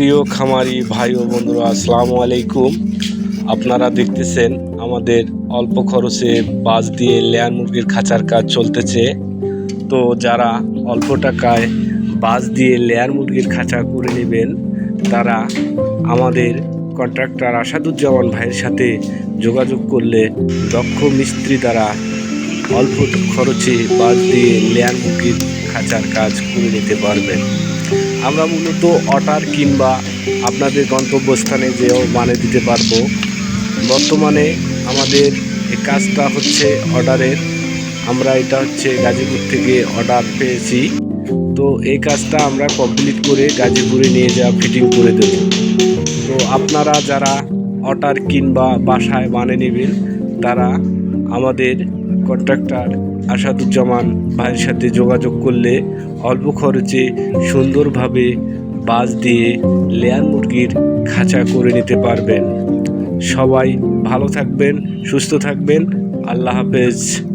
প্রিয় খামারি ভাই ও বন্ধুরা, আসসালামু আলাইকুম। আপনারা দেখতেছেন আমাদের অল্প খরচে বাস দিয়ে লেয়ার মুরগির খাঁচার কাজ চলতেছে। তো যারা অল্প টাকায় বাস দিয়ে লেয়ার মুরগির খাঁচা করে নেবেন, তারা আমাদের কন্ট্রাক্টর আসাদুজ্জামান ভাইয়ের সাথে যোগাযোগ করলে দক্ষ মিস্ত্রি দ্বারা অল্প খরচে বাস দিয়ে লেয়ার মুরগির খাঁচার কাজ করে নিতে পারবেন। আমরা মূলত অর্ডার কিংবা আপনাদের গন্তব্যস্থানে যেও মানে দিতে পারব। বর্তমানে আমাদের এই কাজটা হচ্ছে অর্ডারের। আমরা এটা হচ্ছে গাজীপুর থেকে অর্ডার পেয়েছি। তো এই কাজটা আমরা কমপ্লিট করে গাজীপুরে নিয়ে যাওয়া ফিটিং করে দেব। তো আপনারা যারা অর্ডার কিংবা বাসায় মানে নেবেন, তারা আমাদের কন্ট্রাক্টর আসাদুজ্জামান ভাইয়ের সাথে যোগাযোগ করলে অল্প খরচে সুন্দরভাবে বাস দিয়ে লেয়ার মুরগির খাঁচা করে নিতে পারবেন। সবাই ভালো থাকবেন, সুস্থ থাকবেন। আল্লাহ হাফেজ।